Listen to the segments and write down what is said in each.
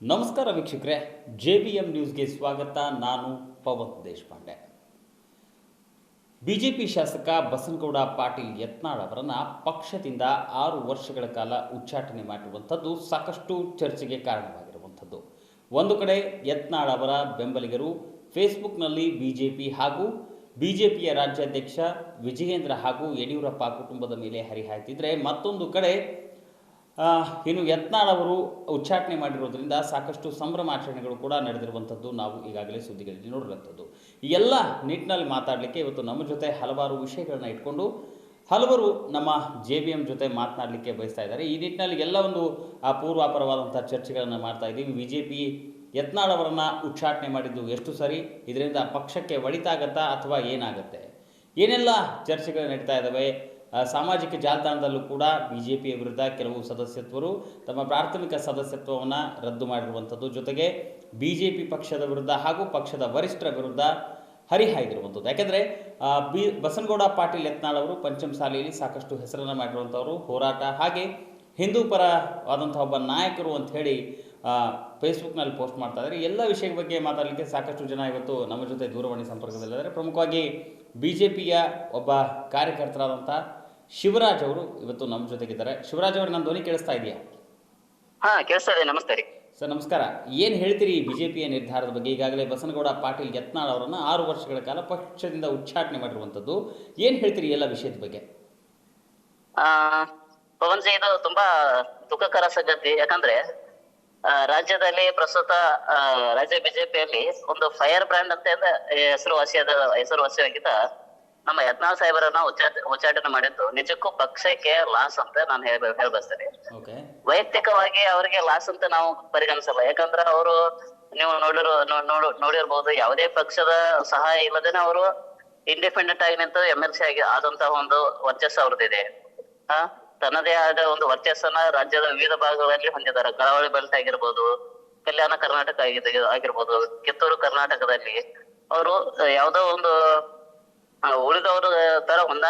ನಮಸ್ಕಾರ ವೀಕ್ಷಕರೇ, J B M ನ್ಯೂಸ್ಗೆ ಸ್ವಾಗತ. ನಾನು ಪವನ್ ದೇಶಪಾಂಡೆ. ಬಿಜೆಪಿ ಶಾಸಕ ಬಸನಗೌಡ ಪಾಟೀಲ್ ಯತ್ನಾಳ್ ಅವರನ್ನು ಪಕ್ಷದಿಂದ ಆರು ವರ್ಷಗಳ ಕಾಲ ಉಚ್ಚಾಟನೆ ಮಾಡಿರುವಂಥದ್ದು ಸಾಕಷ್ಟು ಚರ್ಚೆಗೆ ಕಾರಣವಾಗಿರುವಂಥದ್ದು. ಒಂದು ಕಡೆ ಯತ್ನಾಳ್ ಅವರ ಬೆಂಬಲಿಗರು ಫೇಸ್ಬುಕ್ನಲ್ಲಿ ಬಿಜೆಪಿ ಹಾಗೂ ಬಿಜೆಪಿಯ ರಾಜ್ಯಾಧ್ಯಕ್ಷ ವಿಜಯೇಂದ್ರ ಹಾಗೂ ಯಡಿಯೂರಪ್ಪ ಕುಟುಂಬದ ಮೇಲೆ ಹರಿಹಾಯ್ತಿದ್ರೆ ಮತ್ತೊಂದು ಕಡೆ ಇನ್ನು ಯತ್ನಾಳ್ ಅವರು ಉಚ್ಚಾಟನೆ ಮಾಡಿರೋದ್ರಿಂದ ಸಾಕಷ್ಟು ಸಂಭ್ರಮಾಚರಣೆಗಳು ಕೂಡ ನಡೆದಿರುವಂಥದ್ದು ನಾವು ಈಗಾಗಲೇ ಸುದ್ದಿಗಳಲ್ಲಿ ನೋಡಿರುವಂಥದ್ದು. ಈ ಎಲ್ಲ ನಿಟ್ಟಿನಲ್ಲಿ ಮಾತಾಡಲಿಕ್ಕೆ ಇವತ್ತು ನಮ್ಮ ಜೊತೆ ಹಲವಾರು ವಿಷಯಗಳನ್ನ ಇಟ್ಕೊಂಡು ಹಲವರು ನಮ್ಮ ಜೆ ಬಿ ಎಂ ಜೊತೆ ಮಾತನಾಡಲಿಕ್ಕೆ ಬಯಸ್ತಾ ಇದ್ದಾರೆ. ಈ ನಿಟ್ಟಿನಲ್ಲಿ ಎಲ್ಲ ಒಂದು ಆ, ಪೂರ್ವಾಪರವಾದಂಥ ಚರ್ಚೆಗಳನ್ನು ಮಾಡ್ತಾ ಇದ್ದೀವಿ. ಬಿ ಜೆ ಪಿ ಯತ್ನಾಳ್ ಅವರನ್ನು ಉಚ್ಚಾಟನೆ ಮಾಡಿದ್ದು ಎಷ್ಟು ಸರಿ? ಇದರಿಂದ ಪಕ್ಷಕ್ಕೆ ಒಳಿತಾಗತ್ತಾ ಅಥವಾ ಏನಾಗುತ್ತೆ? ಏನೆಲ್ಲ ಚರ್ಚೆಗಳು ನಡೀತಾ ಇದ್ದಾವೆ? ಸಾಮಾಜಿಕ ಜಾಲತಾಣದಲ್ಲೂ ಕೂಡ ಬಿ ಜೆ ಪಿಯ ವಿರುದ್ಧ ಕೆಲವು ಸದಸ್ಯತ್ವರು ತಮ್ಮ ಪ್ರಾಥಮಿಕ ಸದಸ್ಯತ್ವವನ್ನು ರದ್ದು ಮಾಡಿರುವಂಥದ್ದು. ಜೊತೆಗೆ ಬಿ ಜೆ ಪಿ ಪಕ್ಷದ ವಿರುದ್ಧ ಹಾಗೂ ಪಕ್ಷದ ವರಿಷ್ಠರ ವಿರುದ್ಧ ಹರಿಹಾಯ್ದಿರುವಂಥದ್ದು. ಯಾಕೆಂದರೆ ಬಿ, ಬಸನಗೌಡ ಪಾಟೀಲ್ ಯತ್ನಾಳ್ ಅವರು ಪಂಚಮಸಾಲೆಯಲ್ಲಿ ಸಾಕಷ್ಟು ಹೆಸರನ್ನು ಮಾಡಿರುವಂಥವರು, ಹೋರಾಟ ಹಾಗೆ ಹಿಂದೂ ಪರವಾದಂಥ ಒಬ್ಬ ನಾಯಕರು ಅಂತ ಹೇಳಿ ಫೇಸ್ಬುಕ್ನಲ್ಲಿ ಪೋಸ್ಟ್ ಮಾಡ್ತಾ ಇದ್ದಾರೆ. ಎಲ್ಲ ವಿಷಯದ ಬಗ್ಗೆ ಮಾತಾಡಲಿಕ್ಕೆ ಸಾಕಷ್ಟು ಜನ ಇವತ್ತು ನಮ್ಮ ಜೊತೆ ದೂರವಾಣಿ ಸಂಪರ್ಕದಲ್ಲಿದ್ದಾರೆ. ಪ್ರಮುಖವಾಗಿ ಬಿ ಜೆ ಪಿಯ ಒಬ್ಬ ಕಾರ್ಯಕರ್ತರಾದಂಥ ಶಿವರಾಜ್ ಅವರು ಇವತ್ತು ನಮ್ಮ ಜೊತೆಗಿದ್ದಾರೆ. ಶಿವರಾಜ್ ಅವರು ನನ್ನ ಧ್ವನಿ ಕೇಳಿಸ್ತಾ ಇದೆಯಾ? ಹಾ ಕೇಳಿಸ್ತಾ ಇದೆ. ನಮಸ್ತೆ ರೀ. ಸರ್ ನಮಸ್ಕಾರ. ಏನು ಹೇಳ್ತೀರಿ ಬಿ ಜೆ ಪಿಯ ನಿರ್ಧಾರದ ಬಗ್ಗೆ? ಈಗಾಗಲೇ ಬಸನಗೌಡ ಪಾಟೀಲ್ ಯತ್ನಾಳ್ ಅವರನ್ನು ಆರು ವರ್ಷಗಳ ಕಾಲ ಪಕ್ಷದಿಂದ ಉಚ್ಚಾಟನೆ ಮಾಡಿರುವಂಥದ್ದು. ಏನು ಹೇಳ್ತೀರಿ ಎಲ್ಲ ವಿಷಯದ ಬಗ್ಗೆ? ಪವನ್ ಜಿ ಇದು ತುಂಬಾ ದುಃಖಕರ ಸಂಗತಿ. ಯಾಕಂದ್ರೆ ರಾಜ್ಯದಲ್ಲಿ ಪ್ರಸ್ತುತ ರಾಜ್ಯ ಬಿಜೆಪಿಯಲ್ಲಿ ಒಂದು ಫೈರ್ ಬ್ರ್ಯಾಂಡ್ ಅಂತ ಹೆಸರುವಾಸಿಯಾದ ಹೆಸರುವಾಸಿಯಾಗಿದ್ದ ನಮ್ಮ ಯತ್ನಾಳ್ ಸಾಹೇಬರನ್ನ ಉಚ್ಚಾಟ ಉಚ್ಚಾಟನೆ ಮಾಡಿದ್ದು. ನಿಜಕ್ಕೂ ಪಕ್ಷಕ್ಕೆ ಲಾಸ್ ಅಂತ ನಾನು ಹೇಳ್ ಹೇಳ್ಬಸ್ತೇನೆ. ವೈಯಕ್ತಿಕವಾಗಿ ಅವರಿಗೆ ಲಾಸ್ ಅಂತ ನಾವು ಪರಿಗಣಿಸಲ್ಲ. ಯಾಕಂದ್ರೆ ಅವರು ನೀವು ನೋಡಿರೋ ನೋಡ್ ನೋಡು- ನೋಡಿರ್ಬೋದು ಯಾವುದೇ ಪಕ್ಷದ ಸಹಾಯ ಇಲ್ಲದೇನೆ ಅವರು ಇಂಡಿಪೆಂಡೆಂಟ್ ಆಗಿ ನಿಂತು ಎಂ ಎಲ್ ಸಿ ಆಗಿ ಆದಂತಹ ಒಂದು ವರ್ಚಸ್ಸು ಅವ್ರದ್ದಿದೆ. ಹಾ ತನ್ನದೇ ಆದ ಒಂದು ವರ್ಚಸ್ಸನ್ನ ರಾಜ್ಯದ ವಿವಿಧ ಭಾಗಗಳಲ್ಲಿ ಹೊಂದಿದ್ದಾರೆ. ಕರಾವಳಿ ಬೆಲ್ಟ್ ಆಗಿರ್ಬೋದು ಕಲ್ಯಾಣ ಕರ್ನಾಟಕ ಆಗಿರ್ಬೋದು ಕಿತ್ತೂರು ಕರ್ನಾಟಕದಲ್ಲಿ. ಅವರು ಯಾವುದೋ ಒಂದು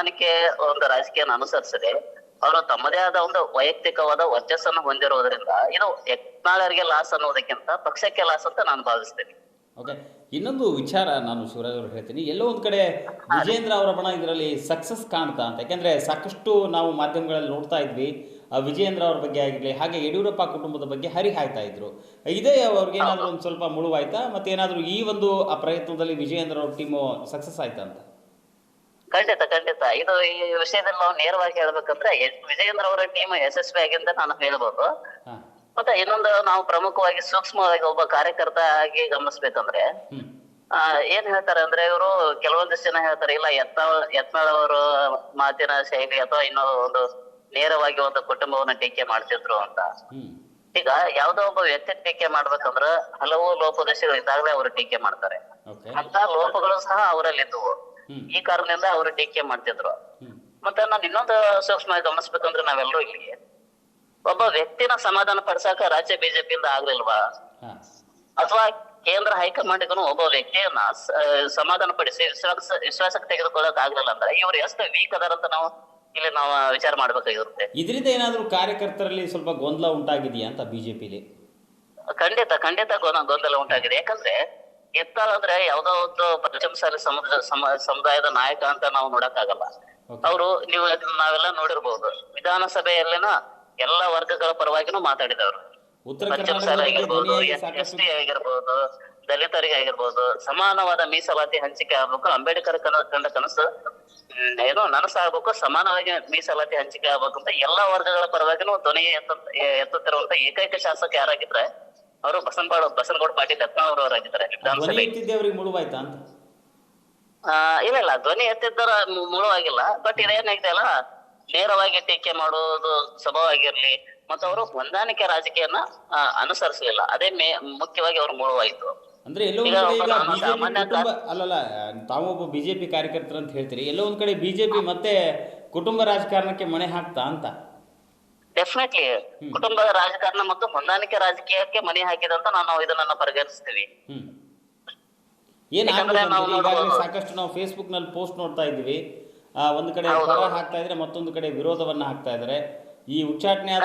ಹೊಂದಾಣಿಕೆ ಒಂದು ರಾಜಕೀಯನ ಅನುಸರಿಸದೆ ಅವರು ತಮ್ಮದೇ ಆದ ಒಂದು ವೈಯಕ್ತಿಕವಾದ ವರ್ಚಸ್ಸನ್ನ ಹೊಂದಿರುವುದರಿಂದ ಇದು ಯತ್ನಾಳರಿಗೆ ಲಾಸ್ ಅನ್ನೋದಕ್ಕಿಂತ ಪಕ್ಷಕ್ಕೆ ಲಾಸ್ ಅಂತ ನಾನು ಭಾವಿಸ್ತೇನೆ. ಓಕೆ ಇನ್ನೊಂದು ವಿಚಾರ ನಾನು ಶಿವರಾಜ್ ಅವರು ಹೇಳ್ತೀನಿ. ಎಲ್ಲೋ ಒಂದು ಕಡೆ ವಿಜೇಂದ್ರ ಅವರ ಬಣ ಇದರಲ್ಲಿ ಸಕ್ಸಸ್ ಕಾಣ್ತಾ ಅಂತ. ಯಾಕಂದ್ರೆ ಸಾಕಷ್ಟು ನಾವು ಮಾಧ್ಯಮಗಳಲ್ಲಿ ನೋಡ್ತಾ ಇದ್ವಿ ವಿಜಯೇಂದ್ರ ಅವ್ರ ಬಗ್ಗೆ ಆಗಿರಲಿ ಹಾಗೆ ಯಡಿಯೂರಪ್ಪ ಕುಟುಂಬದ ಬಗ್ಗೆ ಹರಿಹಾಯ್ತಾ ಇದ್ರು. ಇದೇ ಅವ್ರಿಗೆ ಏನಾದರೂ ಒಂದು ಸ್ವಲ್ಪ ಮುಳುವಾಯ್ತಾ? ಮತ್ತೇನಾದರೂ ಈ ಒಂದು ಆ ಪ್ರಯತ್ನದಲ್ಲಿ ವಿಜಯೇಂದ್ರ ಅವ್ರ ಟೀಮು ಸಕ್ಸಸ್ ಆಯ್ತಾ ಅಂತ? ಖಂಡಿತ ಖಂಡಿತ. ಇದು ಈ ವಿಷಯದಲ್ಲಿ ನಾವು ನೇರವಾಗಿ ಹೇಳ್ಬೇಕಂದ್ರೆ ವಿಜಯೇಂದ್ರ ಅವರ ಟೀಮ್ ಯಶಸ್ವಿ ಆಗಿದೆ ನಾನು ಹೇಳ್ಬೋದು. ಮತ್ತೆ ಇನ್ನೊಂದು ನಾವು ಪ್ರಮುಖವಾಗಿ ಸೂಕ್ಷ್ಮವಾಗಿ ಒಬ್ಬ ಕಾರ್ಯಕರ್ತ ಆಗಿ ಗಮನಿಸ್ಬೇಕಂದ್ರೆ ಆ ಏನ್ ಹೇಳ್ತಾರೆ ಅಂದ್ರೆ ಇವರು ಕೆಲವೊಂದಿಷ್ಟು ಜನ ಹೇಳ್ತಾರೆ ಇಲ್ಲ ಯತ್ನ ಯತ್ನಾಳ್ ಅವರು ಮಾತಿನ ಶೈಲಿ ಅಥವಾ ಇನ್ನೂ ಒಂದು ನೇರವಾಗಿ ಒಂದು ಕುಟುಂಬವನ್ನ ಟೀಕೆ ಮಾಡ್ತಿದ್ರು ಅಂತ. ಈಗ ಯಾವ್ದೋ ಒಬ್ಬ ವ್ಯಕ್ತಿ ಟೀಕೆ ಮಾಡ್ಬೇಕಂದ್ರ ಹಲವು ಲೋಪದೋಷಗಳು ಇದ್ದಾಗಲೇ ಅವರು ಟೀಕೆ ಮಾಡ್ತಾರೆ. ಅಂತ ಲೋಪಗಳು ಸಹ ಅವರಲ್ಲಿ ಇದ್ವು ಹ್ಞೂ ಈ ಕಾರಣದಿಂದ ಅವರು ಟೀಕೆ ಮಾಡ್ತಿದ್ರು. ಮತ್ತೆ ನಾನು ಇನ್ನೊಂದು ಸೂಕ್ಷ್ಮ ಗಮನಿಸ್ಬೇಕಂದ್ರೆ ನಾವೆಲ್ಲರೂ ಇಲ್ಲಿ ಒಬ್ಬ ವ್ಯಕ್ತಿನ ಸಮಾಧಾನ ಪಡಿಸಾಕ ರಾಜ್ಯ ಬಿಜೆಪಿಯಿಂದ ಆಗ್ಲಿಲ್ವಾ? ಅಥವಾ ಕೇಂದ್ರ ಹೈಕಮಾಂಡ್ಗೂ ಒಬ್ಬ ವ್ಯಕ್ತಿಯನ್ನ ಸಮಾಧಾನ ಪಡಿಸಿ ವಿಶ್ವಾಸ ವಿಶ್ವಾಸಕ್ಕೆ ತೆಗೆದುಕೊಳ್ಳಕ್ ಆಗ್ಲಿಲ್ಲ ಅಂದ್ರೆ ಇವ್ರು ಎಷ್ಟು ವೀಕ್ ಅದಾರ ಅಂತ ನಾವು ಇಲ್ಲಿ ನಾವು ವಿಚಾರ ಮಾಡ್ಬೇಕಾಗಿರುತ್ತೆ ಇದರಿಂದ ಏನಾದ್ರು ಕಾರ್ಯಕರ್ತರಲ್ಲಿ ಸ್ವಲ್ಪ ಗೊಂದಲ ಉಂಟಾಗಿದೆಯಾ ಅಂತ ಬಿಜೆಪಿಲಿ? ಖಂಡಿತ ಖಂಡಿತ ಗೊಂದ- ಗೊಂದಲ ಉಂಟಾಗಿದೆ. ಯಾಕಂದ್ರೆ ಎತ್ತಾಳ್ ಅಂದ್ರೆ ಯಾವ್ದೋ ಒಂದು ಪಂಚಮಸಾಲಿ ಸಮುದ್ರ ಸಮ- ಸಮುದಾಯದ ನಾಯಕ ಅಂತ ನಾವು ನೋಡಕ್ ಆಗಲ್ಲ ಅವರು ನೀವು ಅದನ್ನ ನಾವೆಲ್ಲ ನೋಡಿರ್ಬಹುದು ವಿಧಾನಸಭೆಯಲ್ಲಿನ ಎಲ್ಲಾ ವರ್ಗಗಳ ಪರವಾಗಿನೂ ಮಾತಾಡಿದವರು. ಪಂಚಮಸಾಲಿ ಆಗಿರ್ಬಹುದು ಎಸ್ ಟಿ ಆಗಿರ್ಬೋದು ದಲಿತರಿಗೆ ಆಗಿರ್ಬೋದು ಸಮಾನವಾದ ಮೀಸಲಾತಿ ಹಂಚಿಕೆ ಆಗ್ಬೇಕು ಅಂಬೇಡ್ಕರ್ ಕನ- ಕಂಡ ಕನಸು ಏನೋ ನನಸಾಗಬೇಕು ಸಮಾನವಾಗಿ ಮೀಸಲಾತಿ ಹಂಚಿಕೆ ಆಗ್ಬೇಕು ಅಂತ ಎಲ್ಲಾ ವರ್ಗಗಳ ಪರವಾಗಿನೂ ಧ್ವನಿ ಎತ್ತ ಎತ್ತುತ್ತಿರುವಂತ ಏಕೈಕ ಶಾಸಕ ಯಾರಾಗಿದ್ರೆ ಅವರು ಬಸನಗೌಡ ಬಸನಗೌಡ ಪಾಟೀಲ್ ಯತ್ನಾಳ್ ಅವರಾಗಿದ್ದಾರೆ ಧ್ವನಿ ವಿಧಾನಸಭೆ. ಎತ್ತಿದ್ದೆ ಅವ್ರಿಗೆ ಮುಳುವಾಯ್ತಾ ಅಂತ? ಆ ಇಲ್ಲ ಇಲ್ಲ ಧ್ವನಿ ಎತ್ತಿದ್ದರ ಮುಳುವಾಗಿಲ್ಲ. ಬಟ್ ಇದೇನಾಗಿದೆ ಅಲ್ಲ ನೇರವಾಗಿ ಟೀಕೆ ಮಾಡುವುದು ಸ್ವಭಾವವಾಗಿರ್ಲಿ ಮತ್ತು ಅವರು ಹೊಂದಾಣಿಕೆ ರಾಜಕೀಯನ ಆ, ಅನುಸರಿಸಲಿಲ್ಲ. ಅದೇ ಮೇ ಮುಖ್ಯವಾಗಿ ಅವರು ಮುಳುವಾಯಿತು. ಅಂದ್ರೆ ಎಲ್ಲೋ ಈಗ ಒಂದ್ ಕಡೆ ಈಗ ಒಬ್ಬ ಬಿಜೆಪಿ ಸಾಮಾನ್ಯ ಕುಟುಂಬ ಅಲ್ಲಲ್ಲ ತಾವೊಬ್ಬ ಬಿಜೆಪಿ ಕಾರ್ಯಕರ್ತರು ಅಂತ ಹೇಳ್ತೀರಿ ಎಲ್ಲೋ ಒಂದ್ ಕಡೆ ಬಿಜೆಪಿ ಮತ್ತೆ ಕುಟುಂಬ ರಾಜಕಾರಣಕ್ಕೆ ಮಣೆ ಹಾಕ್ತಾ ಅಂತ? ಡೆಫಿನೆಟ್ಲಿ ಕುಟುಂಬದ ರಾಜಕಾರಣ ಮತ್ತು ಹೊಂದಾಣಿಕೆ ರಾಜಕೀಯಕ್ಕೆ ಮನೆ ಹಾಕಿದೆ ಅಂತ ನಾವು ಇದನ್ನ ಪರಿಗಣಿಸ್ತೀವಿ? ಸಾಕಷ್ಟು ನಾವು ಫೇಸ್ಬುಕ್ನಲ್ಲಿ ಪೋಸ್ಟ್ ನೋಡ್ತಾ ಇದ್ದೀವಿ. ಒಂದು ಕಡೆ ಪರ. ಹಾಕ್ತಾ ಇದ್ರೆ ಮತ್ತೊಂದು ಕಡೆ ವಿರೋಧವನ್ನ ಹಾಕ್ತಾ ಇದ್ದಾರೆ ಈ ಉಚ್ಚಾಟನೆ ಆದ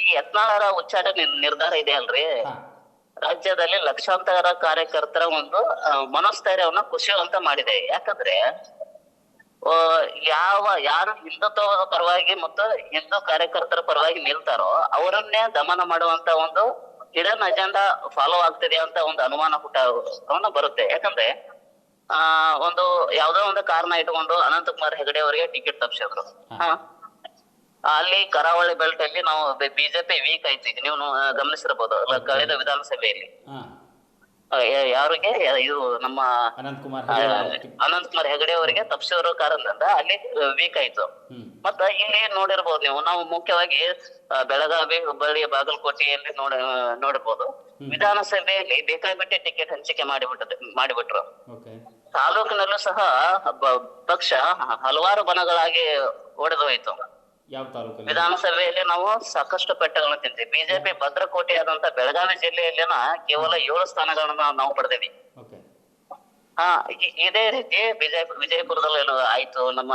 ಈ ಯತ್ನಾಳರ ಉಚ್ಚಾಟನೆ ನಿರ್ಧಾರ ಇದೆ ಅಲ್ರಿ. ರಾಜ್ಯದಲ್ಲಿ ಲಕ್ಷಾಂತರ ಕಾರ್ಯಕರ್ತರ ಒಂದು ಮನಸ್ಥೈರ್ಯವನ್ನ ಕುಸಿಯುವಂತ ಮಾಡಿದೆ. ಯಾಕಂದ್ರೆ ಯಾವ ಯಾರು ಹಿಂದುತ್ವ ಪರವಾಗಿ ಮತ್ತು ಹಿಂದೂ ಕಾರ್ಯಕರ್ತರ ಪರವಾಗಿ ನಿಲ್ತಾರೋ ಅವರನ್ನೇ ದಮನ ಮಾಡುವಂತ ಒಂದು ಹಿಡನ್ ಅಜೆಂಡಾ ಫಾಲೋ ಆಗ್ತಿದೆ ಅಂತ ಒಂದು ಅನುಮಾನ ಹುಟ್ಟ ಬರುತ್ತೆ. ಯಾಕಂದ್ರೆ ಆ ಒಂದು ಯಾವ್ದೋ ಒಂದು ಕಾರಣ ಇಟ್ಕೊಂಡು ಅನಂತಕುಮಾರ್ ಹೆಗಡೆ ಅವರಿಗೆ ಟಿಕೆಟ್ ತಪ್ಪಿಸಿದ್ರು ಹಾ. ಅಲ್ಲಿ ಕರಾವಳಿ ಬೆಲ್ಟ್ ಅಲ್ಲಿ ನಾವು ಬಿಜೆಪಿ ವೀಕ್ ಐತಿ ನೀವು ಗಮನಿಸಿರ್ಬೋದು. ಅಲ್ಲ, ಕಳೆದ ವಿಧಾನಸಭೆಯಲ್ಲಿ. ಯಾರಿಗೆ? ಇದು ನಮ್ಮ ಅನಂತ್ ಕುಮಾರ್ ಹೆಗಡೆ ಅವರಿಗೆ. ತಪ್ಪಿಸಿರೋ ಕಾರಣದಿಂದ ಅಲ್ಲಿ ವೀಕ್ ಆಯ್ತು. ಮತ್ತ ಇಲ್ಲಿ ನೋಡಿರ್ಬೋದು ನೀವು ನಾವು ಮುಖ್ಯವಾಗಿ ಬೆಳಗಾವಿ ಹುಬ್ಬಳ್ಳಿ ಬಾಗಲಕೋಟೆಯಲ್ಲಿ ನೋಡ ನೋಡಬಹುದು ವಿಧಾನಸಭೆಯಲ್ಲಿ ಬೇಕಾಬಿಟ್ಟೆ ಟಿಕೆಟ್ ಹಂಚಿಕೆ ಮಾಡಿಬಿಟ್ಟದೆ ಮಾಡಿಬಿಟ್ರು. ತಾಲೂಕಿನಲ್ಲೂ ಸಹ ಪಕ್ಷ ಹಲವಾರು ಬನಗಳಾಗಿ ಒಡೆದು ಹೋಯ್ತು ಯಾವ ತಾಲೂಕಲ್ಲಿ? ವಿಧಾನಸಭೆಯಲ್ಲಿ ನಾವು ಸಾಕಷ್ಟು ಪೆಟ್ಟಗಳನ್ನ ತಿಂತೀವಿ. ಬಿಜೆಪಿ ಭದ್ರಕೋಟೆ ಆದಂತ ಬೆಳಗಾವಿ ಜಿಲ್ಲೆಯಲ್ಲಿನ ಕೇವಲ ಏಳು ಸ್ಥಾನಗಳನ್ನ ನಾವು ಪಡೆದೇವಿ. ಹಾ ಇದೇ ರೀತಿ ವಿಜಯಪುರ ವಿಜಯಪುರದಲ್ಲಿ ಆಯ್ತು? ನಮ್ಮ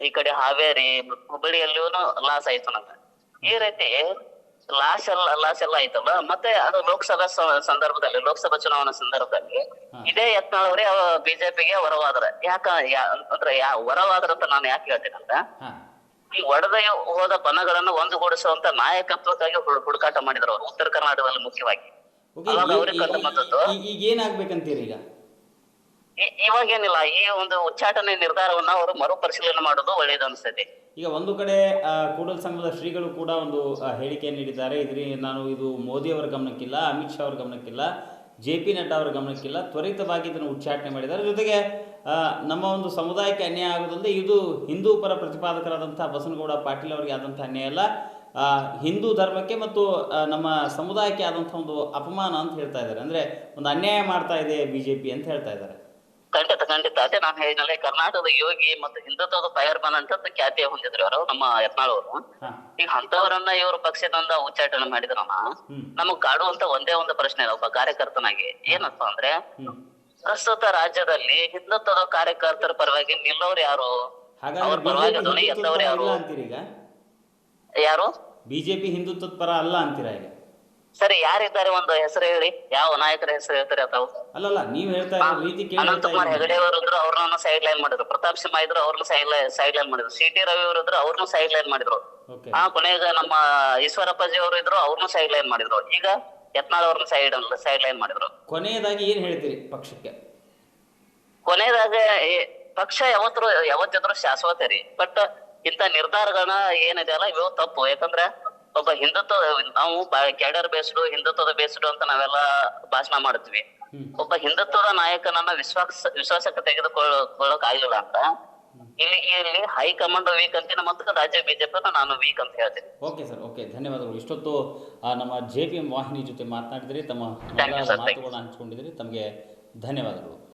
ಈ ಕಡೆ ಹಾವೇರಿ ಹುಬ್ಬಳ್ಳಿಯಲ್ಲೂ ಲಾಸ್ ಆಯ್ತು ನಮ್ಗೆ. ಈ ರೀತಿ ಲಾಸ್ ಎಲ್ಲ ಲಾಸ್ ಎಲ್ಲ ಆಯ್ತಲ್ಲ? ಮತ್ತೆ ಅದು ಲೋಕಸಭಾ ಸಂದರ್ಭದಲ್ಲಿ ಲೋಕಸಭಾ ಚುನಾವಣಾ ಸಂದರ್ಭದಲ್ಲಿ ಇದೇ ಯತ್ನಾಳವರೇ ಬಿಜೆಪಿಗೆ ಹೊರವಾದ್ರ ಯಾಕ ಯಾ- ಅಂದ್ರೆ ಯಾ ಹೊರವಾದ್ರ ಅಂತ ನಾನು ಯಾಕೆ ಹೇಳ್ತೇನೆ ಅಂತ ಈ ಒಡೆದ ಹೋದ ಬಣಗಳನ್ನು ಒಂದುಗೂಡಿಸುವಂತ ನಾಯಕತ್ವಕ್ಕಾಗಿ ಹುಡುಕಾಟ ಮಾಡಿದ್ರು ಅವರು. ಉತ್ತರ ಕರ್ನಾಟಕದಲ್ಲಿ ಮುಖ್ಯವಾಗಿ. ಇವಾಗ ಅವಾಗ ಅವ್ರಿಗೆ ಕಂಡು ಬಂದದ್ದು. ಈಗ ಏನಾಗ್ಬೇಕಂತೀರಿ ಈಗ? ಇ- ಇವಾಗೇನಿಲ್ಲ ಈ ಒಂದು ಉಚ್ಚಾಟನೆ ನಿರ್ಧಾರವನ್ನ ಅವರು ಮರುಪರಿಶೀಲನೆ ಮಾಡೋದು ಒಳ್ಳೇದು ಅನಿಸ್ತದೆ ಈಗ ಒಂದು ಕಡೆ ಕೂಡಲ್ ಸಂಘದ ಶ್ರೀಗಳು ಕೂಡ ಒಂದು ಹೇಳಿಕೆ ನೀಡಿದ್ದಾರೆ. ಇದ್ರಿ ನಾನು ಇದು ಮೋದಿ ಅವರ ಗಮನಕ್ಕಿಲ್ಲ ಅಮಿತ್ ಶಾ ಅವರ ಗಮನಕ್ಕಿಲ್ಲ ಜೆ ಪಿ ನಡ್ಡಾ ಅವರ ಗಮನಕ್ಕಿಲ್ಲ ತ್ವರಿತವಾಗಿ ಇದನ್ನು ಉಚ್ಚಾಟನೆ ಮಾಡಿದ್ದಾರೆ. ಜೊತೆಗೆ ನಮ್ಮ ಒಂದು ಸಮುದಾಯಕ್ಕೆ ಅನ್ಯಾಯ ಆಗೋದಂದರೆ ಇದು ಹಿಂದೂ ಪರ ಪ್ರತಿಪಾದಕರಾದಂಥ ಬಸನಗೌಡ ಪಾಟೀಲ್ ಅವರಿಗೆ ಆದಂಥ ಅನ್ಯಾಯ ಅಲ್ಲ. ಹಿಂದೂ ಧರ್ಮಕ್ಕೆ ಮತ್ತು ನಮ್ಮ ಸಮುದಾಯಕ್ಕೆ ಆದಂಥ ಒಂದು ಅಪಮಾನ ಅಂತ ಹೇಳ್ತಾ ಇದ್ದಾರೆ. ಅಂದರೆ ಒಂದು ಅನ್ಯಾಯ ಮಾಡ್ತಾ ಇದೆ ಬಿಜೆಪಿ ಅಂತ ಹೇಳ್ತಾ ಇದ್ದಾರೆ. ಖಂಡಿತ ಖಂಡಿತ. ಅದೇ ನಾನು ಹೇಳಿದ್ನಲ್ಲ ಕರ್ನಾಟಕದ ಯೋಗಿ ಮತ್ತು ಹಿಂದುತ್ವದ ಫೈರ್ ಮನ್ ಅಂತ ಖ್ಯಾತಿ ಹೊಂದಿದ್ರು ಅವರು ನಮ್ಮ ಯತ್ನಾಳ್ ಅವರು ಈಗ ಅಂತವರನ್ನ ಇವರು ಪಕ್ಷದಿಂದ ಉಚ್ಚಾಟನೆ ಮಾಡಿದ್ರಮ್ಮ ನಮಗ್ ಕಾಡುವಂತ ಒಂದೇ ಒಂದು ಪ್ರಶ್ನೆ ಒಬ್ಬ ಕಾರ್ಯಕರ್ತನಾಗಿ. ಏನಪ್ಪ ಅಂದ್ರೆ ಪ್ರಸ್ತುತ ರಾಜ್ಯದಲ್ಲಿ ಹಿಂದುತ್ವದ ಕಾರ್ಯಕರ್ತರ ಪರವಾಗಿ ನಿಲ್ಲೋರು ಯಾರು? ಅವ್ರ ಪರವಾಗಿ ಧ್ವನಿ ಎತ್ತವ್ರು ಯಾರು? ಯಾರು? ಬಿಜೆಪಿ ಹಿಂದುತ್ವದ ಪರ ಅಲ್ಲ ಅಂತೀರಾ ಈಗ? ಸರಿ ಯಾರಿದ್ದಾರೆ ಒಂದು ಹೆಸರು ಹೇಳಿ? ಯಾವ ನಾಯಕರ ಹೆಸರು ಹೇಳ್ತಾರೆ ತಾವು? ಅಲ್ಲಲ್ಲ ನೀವು ಹೇಳ್ತಾ ಇರೋ ರೀತಿ ಅನಂತಕುಮಾರ್. ಹೆಗಡೆ ಅವರು ಇದ್ರು ಅವ್ರನ್ನ ಸೈಡ್ ಲೈನ್ ಮಾಡಿದ್ರು. ಪ್ರತಾಪ್ ಸಿಂಹ ಇದ್ರು ಅವ್ರನ್ನ ಸೈಡ್ ಲೈನ್ ಸೈಡ್ ಲೈನ್ ಮಾಡಿದ್ರು. ಸಿ ಟಿ ರವಿ ಅವರು ಇದ್ರು ಅವ್ರನ್ನ ಸೈಡ್ ಲೈನ್ ಮಾಡಿದ್ರು ಆ ಕೊನೆಗೆ ನಮ್ಮ ಈಶ್ವರಪ್ಪಾಜಿ ಅವರು ಇದ್ರು ಅವ್ರನ್ನ ಸೈಡ್ ಲೈನ್ ಮಾಡಿದ್ರು. ಈಗ ಯತ್ನಾಳ್ ಅವ್ರನ್ನ ಸೈಡ್ ಸೈಡ್ ಲೈನ್ ಮಾಡಿದ್ರು. ಕೊನೆಯದಾಗಿ ಏನ್ ಹೇಳ್ತೀರಿ ಪಕ್ಷಕ್ಕೆ? ಕೊನೆಯದಾಗ ಪಕ್ಷ ಯಾವತ್ತೂ ಯಾವತ್ತಿದ್ರು ಶಾಶ್ವತ ರೀ. ಬಟ್ ಇಂತ ನಿರ್ಧಾರಗಳನ್ನ ಏನಿದೆ ಅಲ್ಲ ಇವು ತಪ್ಪು. ಯಾಕಂದ್ರೆ ಒಬ್ಬ ಹಿಂದುತ್ವ ನಾವು ಕ್ಯಾಡರ್ ಬೇಸ್ಡು ಹಿಂದುತ್ವದ ಬೇಸ್ಡು ಅಂತ ನಾವೆಲ್ಲ ಭಾಷಣ ಮಾಡ್ತೀವಿ ಒಬ್ಬ ಹಿಂದುತ್ವದ ನಾಯಕನನ್ನ ವಿಶ್ವಾಸ ವಿಶ್ವಾಸಕ್ಕೆ ತೆಗೆದುಕೊಳ್ಳೋಕ್ ಆಗಿಲ್ಲ ಅಂತ. ಇಲ್ಲಿ ಇಲ್ಲಿ ಹೈಕಮಾಂಡ್ ವೀಕ್ ಅಂತ ಮತ್ತು ರಾಜ್ಯ ಬಿಜೆಪಿ ನಾನು ವೀಕ್ ಅಂತ ಹೇಳ್ತೀನಿ. ಓಕೆ ಸರ್ ಓಕೆ ಧನ್ಯವಾದಗಳು. ಇಷ್ಟೊತ್ತು ಆ, ನಮ್ಮ ಜೆ ಪಿ ಎಂ ವಾಹಿನಿ ಜೊತೆ ಮಾತನಾಡಿದ್ರಿ ತಮ್ಮ. ಮಾತುಗಳನ್ನ ಹಂಚ್ಕೊಂಡಿದ್ರಿ. ತಮಗೆ ಧನ್ಯವಾದಗಳು.